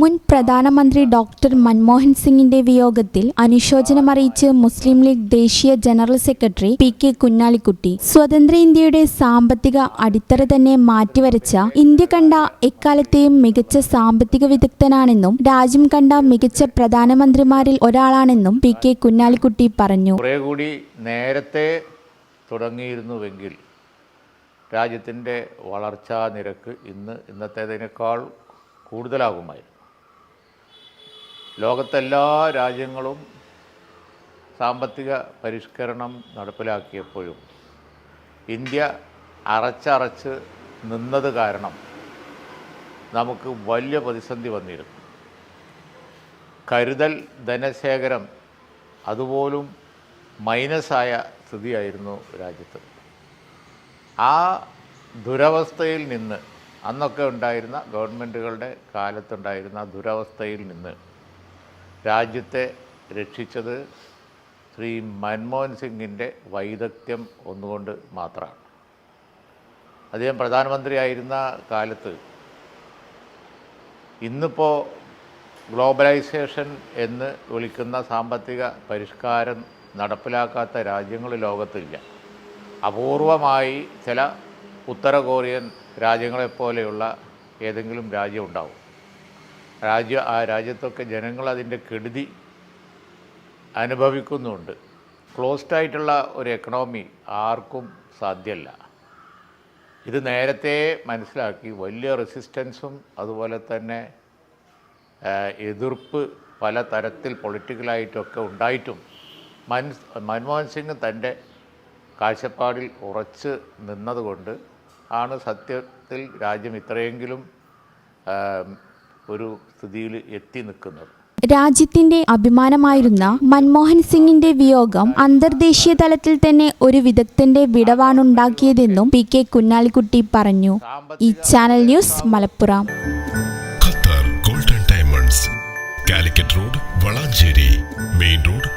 മുൻ പ്രധാനമന്ത്രി ഡോക്ടർ മൻമോഹൻ സിംഗിന്റെ വിയോഗത്തിൽ അനുശോചനമറിയിച്ച് മുസ്ലിം ലീഗ് ദേശീയ general secretary P K Kunhalikutty സ്വതന്ത്ര ഇന്ത്യയുടെ സാമ്പത്തിക അടിത്തറ തന്നെ മാറ്റിവരച്ച ഇന്ത്യ കണ്ട എക്കാലത്തെയും മികച്ച സാമ്പത്തിക വിദഗ്ധനാണെന്നും രാജ്യം കണ്ട മികച്ച പ്രധാനമന്ത്രിമാരിൽ ഒരാളാണെന്നും പി കെ കുഞ്ഞാലിക്കുട്ടി പറഞ്ഞു. കൂടി നേരത്തെ തുടങ്ങിയിരുന്നുവെങ്കിൽ രാജ്യത്തിന്റെ വളർച്ചാ നിരക്ക് ഇന്ന് ഇന്നത്തേതിനേക്കാൾ കൂടുതലാകുമായിരുന്നു. ലോകത്തെല്ലാ രാജ്യങ്ങളും സാമ്പത്തിക പരിഷ്കരണം നടപ്പിലാക്കിയപ്പോഴും ഇന്ത്യ അറച്ചറച്ച് നിന്നത് കാരണം നമുക്ക് വലിയ പ്രതിസന്ധി വന്നിരുന്നു. കരുതൽ ധനശേഖരം അതുപോലും മൈനസായ സ്ഥിതിയായിരുന്നു രാജ്യത്ത്. ആ ദുരവസ്ഥയിൽ നിന്ന് അന്നൊക്കെ ഉണ്ടായിരുന്ന ഗവൺമെന്റുകളുടെ കാലത്തുണ്ടായിരുന്ന ദുരവസ്ഥയിൽ നിന്ന് രാജ്യത്തെ രക്ഷിച്ചത് ശ്രീ മൻമോഹൻ സിംഗിന്റെ വൈദഗ്ധ്യം ഒന്നുകൊണ്ട് മാത്രമാണ്. അദ്ദേഹം പ്രധാനമന്ത്രിയായിരുന്ന കാലത്ത് ഇന്നിപ്പോൾ ഗ്ലോബലൈസേഷൻ എന്ന് വിളിക്കുന്ന സാമ്പത്തിക പരിഷ്കാരം നടപ്പിലാക്കാത്ത രാജ്യങ്ങൾ ലോകത്തില്ല. അപൂർവമായി ചില ഉത്തര കൊറിയൻ രാജ്യങ്ങളെപ്പോലെയുള്ള ഏതെങ്കിലും രാജ്യം ഉണ്ടാവും. രാജ്യ ആ രാജ്യത്തൊക്കെ ജനങ്ങൾ അതിന്റെ കെടുതി അനുഭവിക്കുന്നുണ്ട്. ക്ലോസ്ഡ് ആയിട്ടുള്ള ഒരു എക്കണോമി ആർക്കും സാധ്യമല്ല. ഇത് നേരത്തെ മനസ്സിലാക്കി വലിയ റെസിസ്റ്റൻസും അതുപോലെ തന്നെ എതിർപ്പ് പല തരത്തിൽ പൊളിറ്റിക്കലായിട്ടൊക്കെ ഉണ്ടായിട്ടും മൻ മൻമോഹൻ സിംഗ് തന്റെ കാഴ്ചപ്പാടിൽ ഉറച്ച് നിന്നതുകൊണ്ട് ആണ് സത്യത്തിൽ രാജ്യം ഇത്രയെങ്കിലും ഒരു സ്ഥിതിയിൽ എത്തി നിൽക്കുന്നത്. രാജ്യത്തിന്റെ അഭിമാനമായിരുന്ന മൻമോഹൻ സിംഗിന്റെ വിയോഗം അന്തർദേശീയ തലത്തിൽ തന്നെ ഒരു വിദഗ്ധന്റെ വിടവാണുണ്ടാക്കിയതെന്നും പി കെ കുഞ്ഞാലിക്കുട്ടി പറഞ്ഞു. ഈ channel news Malappuram. Qatar golden diamonds Calicut road Valanchery main road